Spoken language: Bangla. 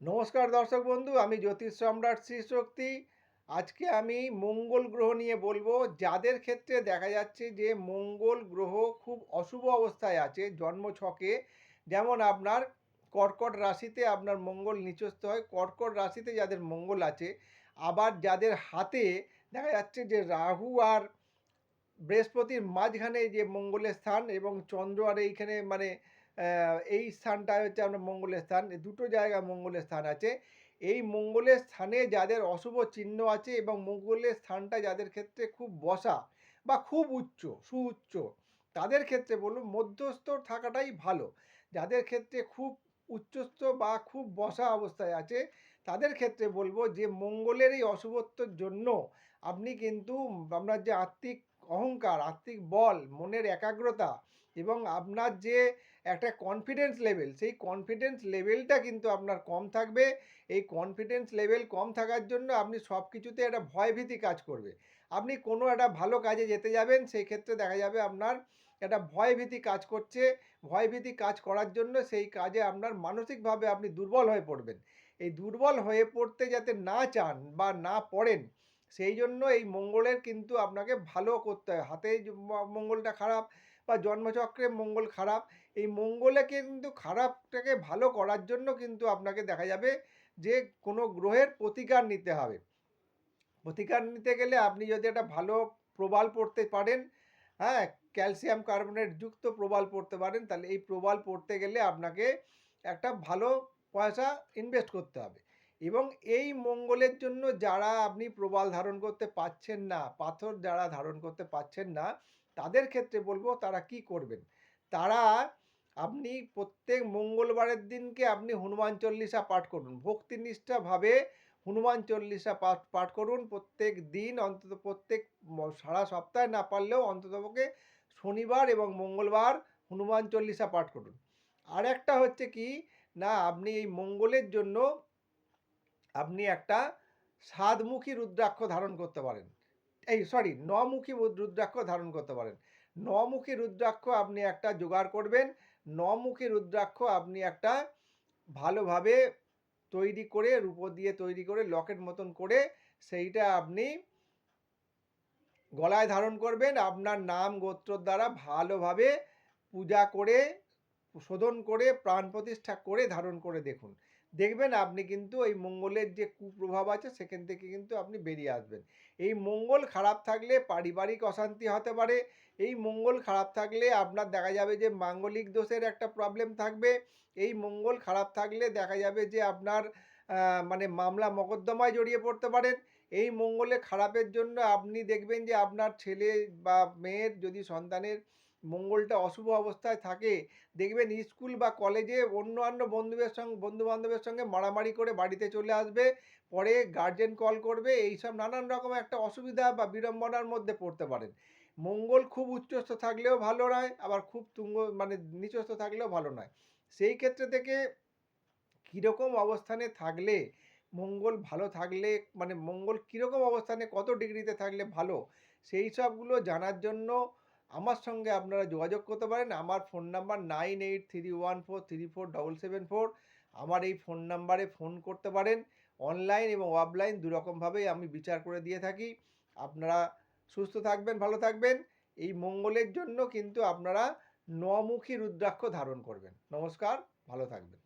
নমস্কার দর্শক বন্ধু, আমি জ্যোতিষ সম্রাট শ্রী শক্তি। আজকে আমি মঙ্গল গ্রহ নিয়ে বলব। যাদের ক্ষেত্রে দেখা যাচ্ছে যে মঙ্গল গ্রহ খুব অশুভ অবস্থায় আছে জন্ম ছকে যেমন আপনার কর্কট রাশিতে আপনার মঙ্গল নিচস্থ হয়। কর্কট রাশিতে যাদের মঙ্গল আছে, আবার যাদের হাতে দেখা যাচ্ছে যে রাহু আর বৃহস্পতির মাঝখানে যে মঙ্গলের স্থান এবং চন্দ্র আর এইখানে মানে এই স্থানটা হচ্ছে আপনার মঙ্গলের স্থান। দুটো জায়গায় মঙ্গলের স্থান আছে। এই মঙ্গলের স্থানে যাদের অশুভ চিহ্ন আছে এবং মঙ্গলের স্থানটা যাদের ক্ষেত্রে খুব বসা বা খুব উচ্চ, সুউচ্চ, তাদের ক্ষেত্রে বলুন মধ্যস্থ থাকাটাই ভালো। যাদের ক্ষেত্রে খুব উচ্চস্থ বা খুব বসা অবস্থায় আছে, তাদের ক্ষেত্রে বলব যে মঙ্গলের এই অশুভত্বর জন্য আপনি কিন্তু আপনার যে আত্মিক অহংকার, আত্মিক বল, মনের একাগ্রতা এবং আপনার যে একটা কনফিডেন্স লেভেল সেই কনফিডেন্স লেভেলটা কিন্তু আপনার কম থাকবে। এই কনফিডেন্স লেভেল কম থাকার জন্য আপনি সব কিছুতে একটা ভয়ভীতি কাজ করবে। আপনি কোনো একটা ভালো কাজে যেতে যাবেন, সেই ক্ষেত্রে দেখা যাবে আপনার একটা ভয়ভীতি কাজ করছে। ভয়ভীতি কাজ করার জন্য সেই কাজে আপনার মানসিকভাবে আপনি দুর্বল হয়ে পড়বেন। এই দুর্বল হয়ে পড়তে যাতে না চান বা না পড়েন সেই জন্য এই মঙ্গলের কিন্তু আপনাকে ভালো করতে হয়। হাতে মঙ্গলটা খারাপ বা জন্মচক্রে মঙ্গল খারাপ, এই মঙ্গলে কিন্তু খারাপটাকে ভালো করার জন্য কিন্তু আপনাকে দেখা যাবে যে কোনো গ্রহের প্রতিকার নিতে হবে। প্রতিকার নিতে গেলে আপনি যদি একটা ভালো প্রবাল পড়তে পারেন হ্যাঁ ক্যালসিয়াম কার্বনেট যুক্ত প্রবাল পড়তে পারেন, তাহলে এই প্রবাল পড়তে গেলে আপনাকে একটা ভালো পয়সা ইনভেস্ট করতে হবে। এবং এই মঙ্গলের জন্য যারা আপনি প্রবাল ধারণ করতে পারছেন না, পাথর যারা ধারণ করতে পারছেন না, তাদের ক্ষেত্রে বলব তারা কি করবেন? তারা আপনি প্রত্যেক মঙ্গলবারের দিনকে আপনি হনুমান চল্লিশা পাঠ করুন। ভক্তিনিষ্ঠাভাবে হনুমান চল্লিশা পাঠ পাঠ করুন। প্রত্যেক দিন অন্তত প্রত্যেক সারা সপ্তাহে না পারলেও অন্ততপক্ষে শনিবার এবং মঙ্গলবার হনুমান চল্লিশা পাঠ করুন। আর একটা হচ্ছে কি, না, আপনি এই মঙ্গলের জন্য আপনি একটা সাতমুখী রুদ্রাক্ষ ধারণ করতে পারেন। এই সরি নমুখী রুদ্রাক্ষ ধারণ করতে পারেন। নমুখী রুদ্রাক্ষ আপনি একটা জোগাড় করবেন, নমুখী রুদ্রাক্ষ আপনি একটা ভালোভাবে তৈরি করে, রূপো দিয়ে তৈরি করে, লকেট মতন করে সেইটা আপনি গলায় ধারণ করবেন। আপনার নাম গোত্রর দ্বারা ভালোভাবে পূজা করে, শোধন করে, প্রাণ প্রতিষ্ঠা করে ধারণ করে দেখুন। দেখবেন আপনি কিন্তু এই মঙ্গলের যে কুপ্রভাব আছে, সেখান থেকে কিন্তু আপনি বেরিয়ে আসবেন। এই মঙ্গল খারাপ থাকলে পারিবারিক অশান্তি হতে পারে, এই মঙ্গল খারাপ থাকলে আপনার দেখা যাবে যে মাঙ্গলিক দোষের একটা প্রবলেম থাকবে, এই মঙ্গল খারাপ থাকলে দেখা যাবে যে আপনার মানে মামলা মকদ্দমায় জড়িয়ে পড়তে পারেন। এই মঙ্গলে খারাপের জন্য আপনি দেখবেন যে আপনার ছেলে বা মেয়ের যদি সন্তানের মঙ্গলটা অশুভ অবস্থায় থাকে, দেখবেন স্কুল বা কলেজে অন্যান্য বন্ধুদের সঙ্গে বন্ধু বান্ধবের সঙ্গে মারামারি করে বাড়িতে চলে আসবে, পরে গার্জেন কল করবে, এইসব নানান রকম একটা অসুবিধা বা বিড়ম্বনার মধ্যে পড়তে পারেন। মঙ্গল খুব উচ্চস্থ থাকলেও ভালো নয়, আবার খুব তুঙ্গ মানে নিচস্থ থাকলেও ভালো নয়। সেই ক্ষেত্রে থেকে কীরকম অবস্থানে থাকলে মঙ্গল ভালো থাকলে মানে মঙ্গল কীরকম অবস্থানে, কত ডিগ্রিতে থাকলে ভালো? সেই সবগুলো জানার জন্য আমার সঙ্গে আপনারা যোগাযোগ করতে পারেন। আমার phone number nine eight three one four three four double seven four. আমার এই ফোন নাম্বারে ফোন করতে পারেন। অনলাইন এবং অফলাইন দুরকমভাবেই আমি বিচার করে দিয়ে থাকি। আপনারা সুস্থ থাকবেন, ভালো থাকবেন। এই মঙ্গলের জন্য কিন্তু আপনারা নমুখী রুদ্রাক্ষ ধারণ করবেন। নমস্কার, ভালো থাকবেন।